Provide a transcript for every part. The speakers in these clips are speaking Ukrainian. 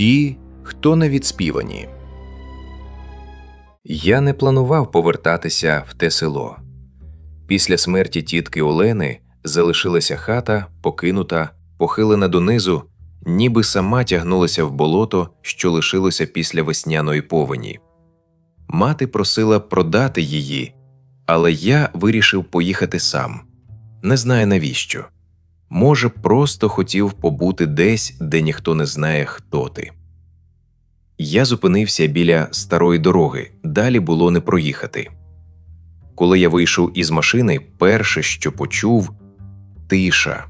Ті, хто не відспівані. Я не планував повертатися в те село. Після смерті тітки Олени залишилася хата, покинута, похилена донизу, ніби сама тягнулася в болото, що лишилося після весняної повені. Мати просила продати її, але я вирішив поїхати сам. Не знаю навіщо. Може, просто хотів побути десь, де ніхто не знає, хто ти. Я зупинився біля старої дороги, далі було не проїхати. Коли я вийшов із машини, перше, що почув тиша.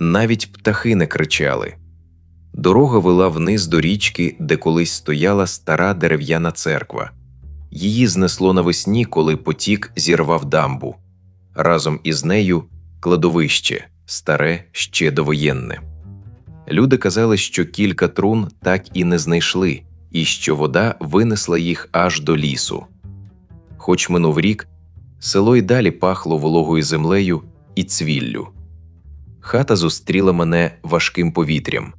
Навіть птахи не кричали. Дорога вела вниз до річки, де колись стояла стара дерев'яна церква. Її знесло навесні, коли потік зірвав дамбу. Разом із нею кладовище, старе ще довоєнне. Люди казали, що кілька трун так і не знайшли, і що вода винесла їх аж до лісу. Хоч минув рік, село й далі пахло вологою землею і цвіллю. Хата зустріла мене важким повітрям,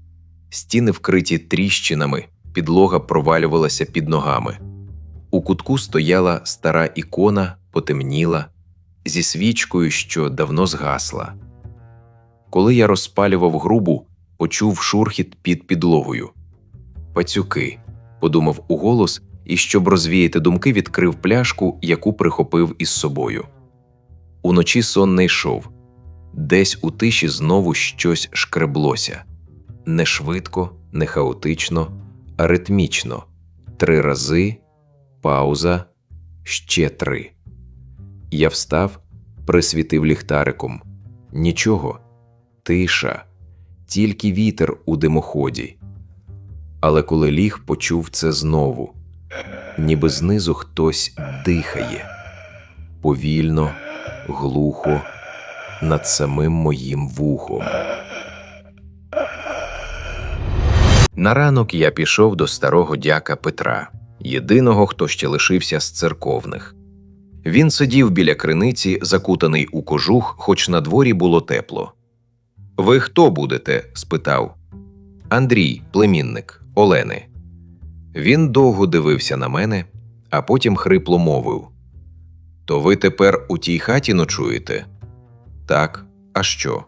стіни вкриті тріщинами, підлога провалювалася під ногами. У кутку стояла стара ікона, потемніла, зі свічкою, що давно згасла. Коли я розпалював грубу, почув шурхіт під підлогою. Пацюки, подумав уголос і, щоб розвіяти думки, відкрив пляшку, яку прихопив із собою. Уночі сон не йшов. Десь у тиші знову щось шкреблося не швидко, не хаотично, а ритмічно. Три рази, пауза, ще три. Я встав, присвітив ліхтариком. Нічого, тиша, тільки вітер у димоході. Але коли ліг, почув це знову, ніби знизу хтось дихає повільно, глухо, над самим моїм вухом. На ранок я пішов до старого дяка Петра, єдиного, хто ще лишився з церковних. Він сидів біля криниці, закутаний у кожух, хоч на дворі було тепло. Ви хто будете? спитав. Андрій, племінник Олени. Він довго дивився на мене, а потім хрипло мовив: То ви тепер у тій хаті ночуєте? Так, а що?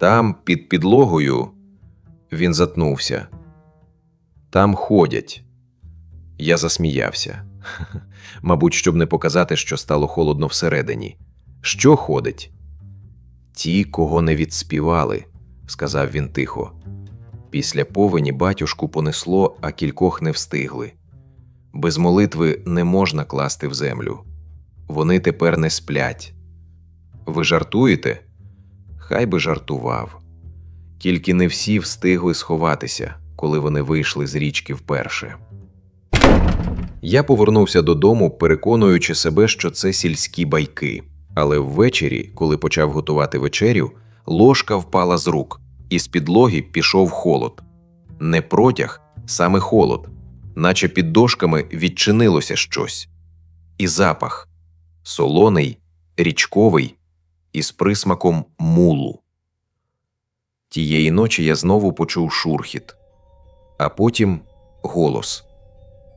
Там, під підлогою, він затнувся. Там ходять. Я засміявся. Мабуть, щоб не показати, що стало холодно всередині. Що ходить? Ті, кого не відспівали, сказав він тихо. Після повені батюшку понесло, а кількох не встигли. Без молитви не можна класти в землю. Вони тепер не сплять. Ви жартуєте? Хай би жартував. Тільки не всі встигли сховатися, коли вони вийшли з річки вперше. Я повернувся додому, переконуючи себе, що це сільські байки. Але ввечері, коли почав готувати вечерю, ложка впала з рук, і з підлоги пішов холод. Не протяг, саме холод, наче під дошками відчинилося щось. І запах солоний, річковий, із присмаком мулу. Тієї ночі я знову почув шурхіт, а потім голос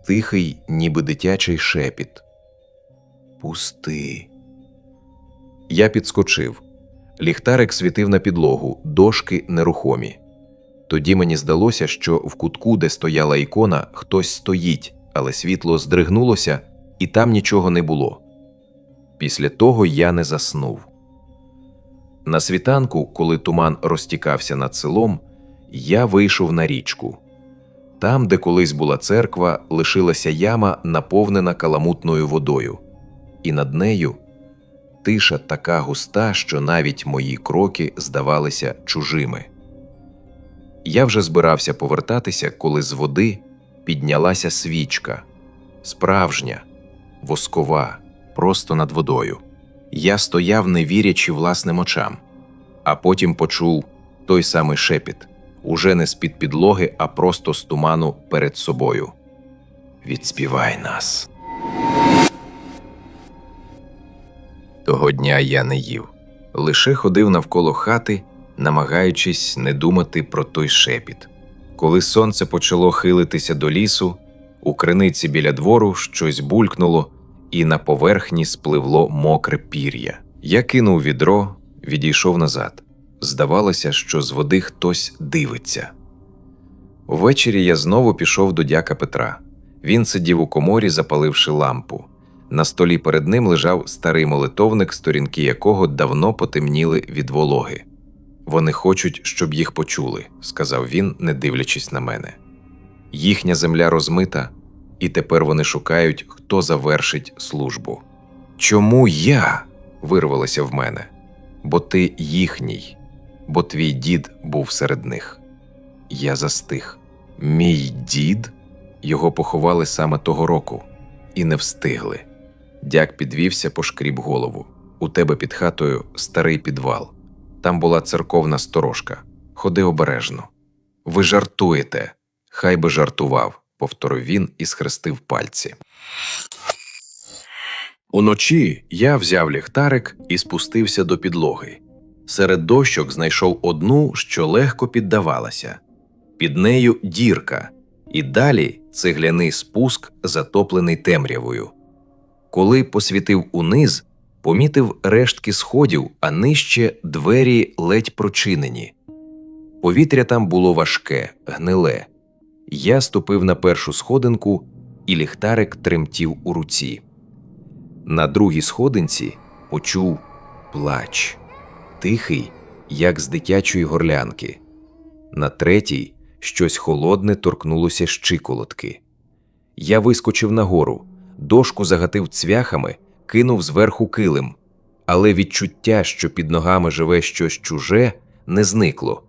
тихий, ніби дитячий шепіт. Пусти. Я підскочив. Ліхтарик світив на підлогу, дошки нерухомі. Тоді мені здалося, що в кутку, де стояла ікона, хтось стоїть, але світло здригнулося, і там нічого не було. Після того я не заснув. На світанку, коли туман розтікався над селом, я вийшов на річку. Там, де колись була церква, лишилася яма, наповнена каламутною водою, і над нею тиша така густа, що навіть мої кроки здавалися чужими. Я вже збирався повертатися, коли з води піднялася свічка, справжня, воскова, просто над водою. Я стояв, не вірячи власним очам, а потім почув той самий шепіт уже не з під підлоги, а просто з туману перед собою. Відспівай нас. Того дня я не їв, лише ходив навколо хати, намагаючись не думати про той шепіт. Коли сонце почало хилитися до лісу, у криниці біля двору щось булькнуло, і на поверхні спливло мокре пір'я. Я кинув відро, відійшов назад. Здавалося, що з води хтось дивиться. Увечері я знову пішов до дяка Петра. Він сидів у коморі, запаливши лампу. На столі перед ним лежав старий молитовник, сторінки якого давно потемніли від вологи. Вони хочуть, щоб їх почули, сказав він, не дивлячись на мене. Їхня земля розмита, і тепер вони шукають, хто завершить службу. Чому я? вирвалося в мене, бо ти їхній, бо твій дід був серед них. Я застиг. Мій дід? Його поховали саме того року, і не встигли. Дяк підвівся, пошкріб голову. У тебе під хатою старий підвал. Там була церковна сторожка. Ходи обережно. Ви жартуєте. Хай би жартував, повторив він і схрестив пальці. Уночі я взяв ліхтарик і спустився до підлоги. Серед дощок знайшов одну, що легко піддавалася. Під нею дірка, і далі цегляний спуск, затоплений темрявою. Коли посвітив униз, помітив рештки сходів, а нижче двері ледь прочинені. Повітря там було важке, гниле. Я ступив на першу сходинку, і ліхтарик тремтів у руці. На другій сходинці почув плач, тихий, як з дитячої горлянки. На третій щось холодне торкнулося щиколотки. Я вискочив нагору, дошку загатив цвяхами, кинув зверху килим, але відчуття, що під ногами живе щось чуже, не зникло.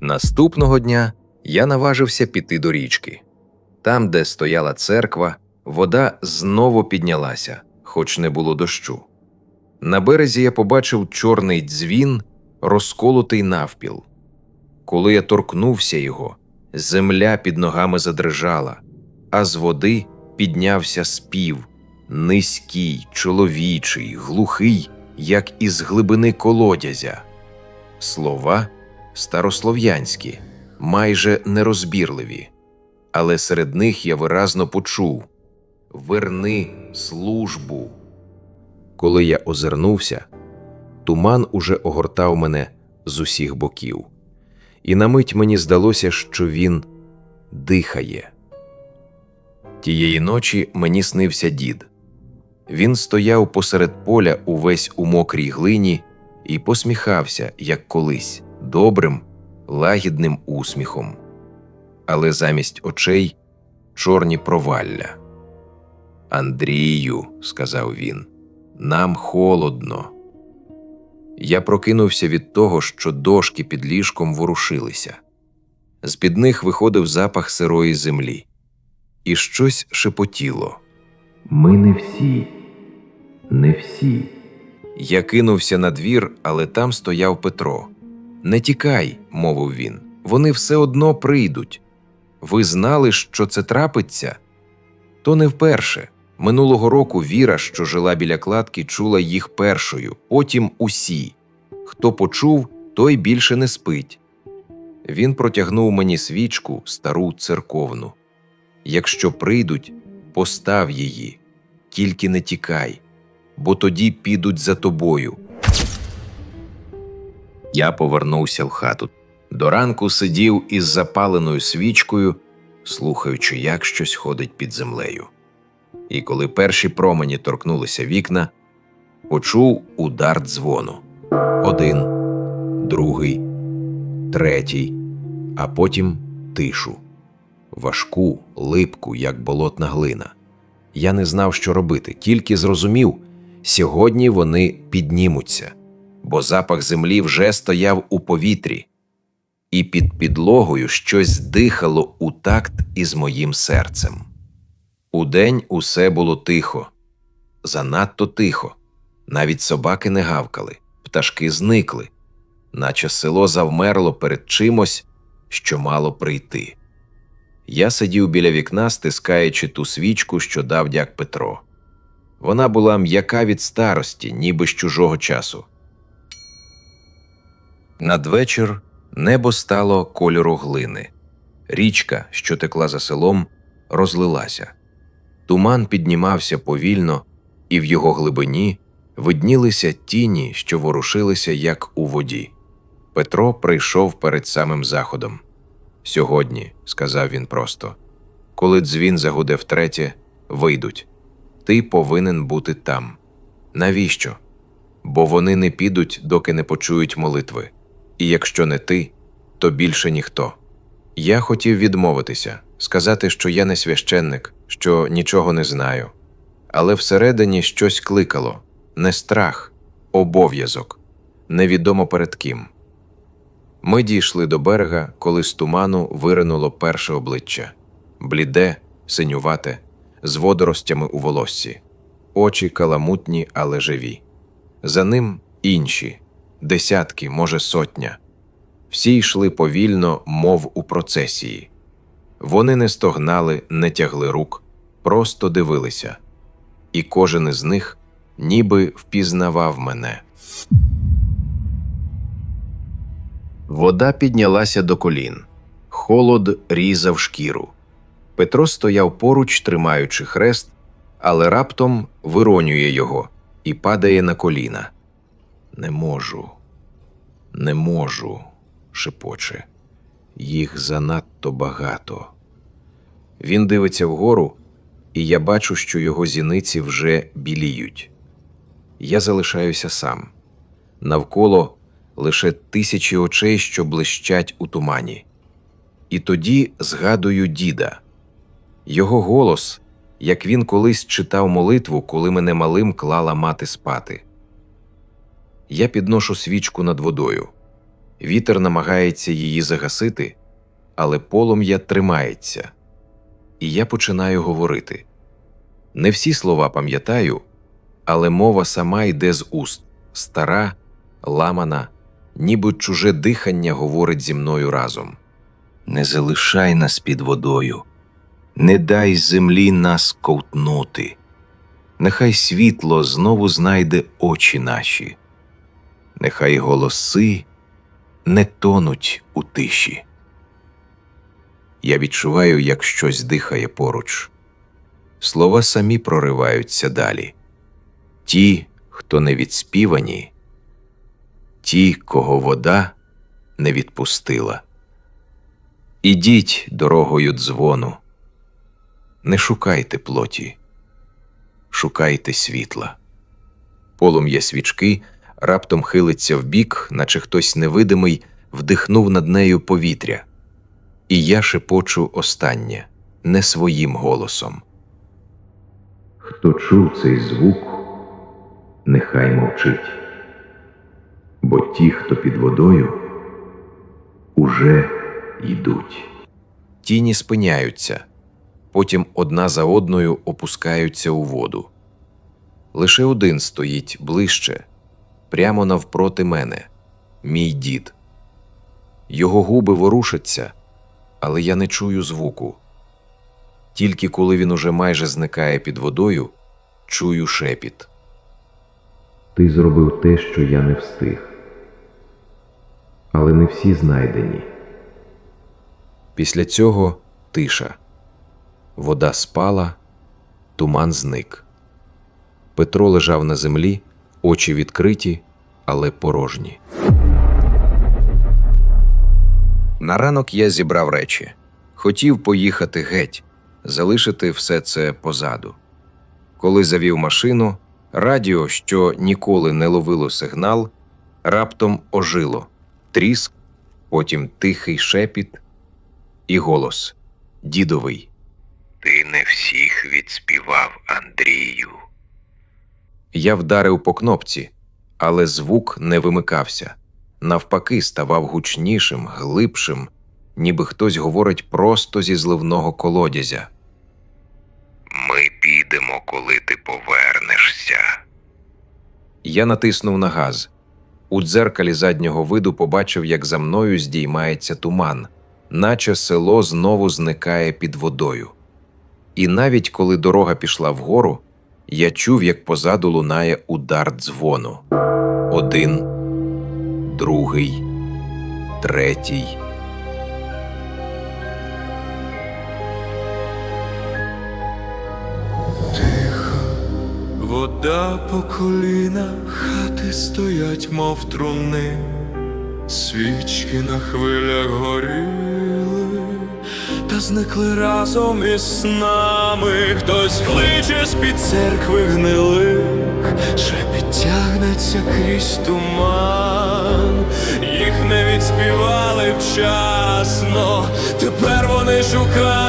Наступного дня я наважився піти до річки. Там, де стояла церква, вода знову піднялася, хоч не було дощу. На березі я побачив чорний дзвін, розколотий навпіл. Коли я торкнувся його, земля під ногами задрижала, а з води піднявся спів, низький, чоловічий, глухий, як із глибини колодязя. Слова старослов'янські, майже нерозбірливі, але серед них я виразно почув Верни службу. Коли я озирнувся, туман уже огортав мене з усіх боків, і на мить мені здалося, що він дихає. Тієї ночі мені снився дід. Він стояв посеред поля увесь у мокрій глині і посміхався, як колись, добрим, лагідним усміхом, але замість очей чорні провалля. Андрію, сказав він, нам холодно. Я прокинувся від того, що дошки під ліжком ворушилися. З під них виходив запах сирої землі, і щось шепотіло. Ми не всі, не всі. Я кинувся на двір, але там стояв Петро. Не тікай, мовив він, вони все одно прийдуть. Ви знали, що це трапиться? То не вперше. Минулого року Віра, що жила біля кладки, чула їх першою, потім усі. Хто почув, той більше не спить. Він протягнув мені свічку, стару церковну. Якщо прийдуть, постав її, тільки не тікай, бо тоді підуть за тобою. Я повернувся в хату. До ранку сидів із запаленою свічкою, слухаючи, як щось ходить під землею. І коли перші промені торкнулися вікна, почув удар дзвону один, другий, третій, а потім тишу важку, липку, як болотна глина. Я не знав, що робити, тільки зрозумів сьогодні вони піднімуться, бо запах землі вже стояв у повітрі, і під підлогою щось дихало у такт із моїм серцем. Удень усе було тихо, занадто тихо. Навіть собаки не гавкали, пташки зникли, наче село завмерло перед чимось, що мало прийти. Я сидів біля вікна, стискаючи ту свічку, що дав дяк Петро. Вона була м'яка від старості, ніби з чужого часу. Надвечір Небо стало кольору глини. Річка, що текла за селом, розлилася. Туман піднімався повільно, і в його глибині виднілися тіні, що ворушилися, як у воді. Петро прийшов перед самим заходом. Сьогодні, сказав він просто, коли дзвін загуде втретє, вийдуть. Ти повинен бути там. Навіщо? Бо вони не підуть, доки не почують молитви. І якщо не ти, то більше ніхто. Я хотів відмовитися, сказати, що я не священник, що нічого не знаю. Але всередині щось кликало не страх, обов'язок, невідомо перед ким. Ми дійшли до берега, коли з туману виринуло перше обличчя бліде, синювате, з водоростями у волоссі, очі каламутні, але живі. За ним інші, десятки, може, сотня. Всі йшли повільно, мов у процесії. Вони не стогнали, не тягли рук, просто дивилися. І кожен із них ніби впізнавав мене. Вода піднялася до колін. Холод різав шкіру. Петро стояв поруч, тримаючи хрест, але раптом виронює його і падає на коліна. Не можу, не можу, шепоче. Їх занадто багато. Він дивиться вгору, і я бачу, що його зіниці вже біліють. Я залишаюся сам. Навколо лише тисячі очей, що блищать у тумані. І тоді згадую діда. Його голос, як він колись читав молитву, коли мене малим клала мати спати. Я підношу свічку над водою. Вітер намагається її загасити, але полум'я тримається. І я починаю говорити. Не всі слова пам'ятаю, але мова сама йде з уст стара, ламана, ніби чуже дихання говорить зі мною разом. Не залишай нас під водою, не дай землі нас ковтнути. Нехай світло знову знайде очі наші, нехай голоси не тонуть у тиші. Я відчуваю, як щось дихає поруч. Слова самі прориваються далі. Ті, хто не відспівані, ті, кого вода не відпустила. Ідіть дорогою дзвону, не шукайте плоті, шукайте світла. Полум'я свічки раптом хилиться вбік, наче хтось невидимий вдихнув над нею повітря. І я шепочу останнє не своїм голосом. Хто чув цей звук, нехай мовчить. Бо ті, хто під водою, уже йдуть. Тіні спиняються, потім одна за одною опускаються у воду. Лише один стоїть ближче, прямо навпроти мене, мій дід. Його губи ворушаться, але я не чую звуку. Тільки коли він уже майже зникає під водою, чую шепіт. Ти зробив те, що я не встиг. Але не всі знайдені. Після цього тиша. Вода спала, туман зник. Петро лежав на землі, очі відкриті, але порожні. На ранок я зібрав речі. Хотів поїхати геть, залишити все це позаду. Коли завів машину, радіо, що ніколи не ловило сигнал, раптом ожило тріск, потім тихий шепіт і голос дідовий. Ти не всіх відспівав, Андрію. Я вдарив по кнопці, але звук не вимикався. Навпаки, ставав гучнішим, глибшим, ніби хтось говорить просто зі зливного колодязя. Ми підемо, коли ти повернешся. Я натиснув на газ. У дзеркалі заднього виду побачив, як за мною здіймається туман, наче село знову зникає під водою. І навіть коли дорога пішла вгору, я чув, як позаду лунає удар дзвону. Один, другий, третій. Вода по коліна, хати стоять, мов труни, свічки на хвилях горіли, та зникли разом із нами. Хтось кличе з-під церкви гнилих, шепіт тягнеться крізь туман, їх не відспівали вчасно, тепер вони шукають.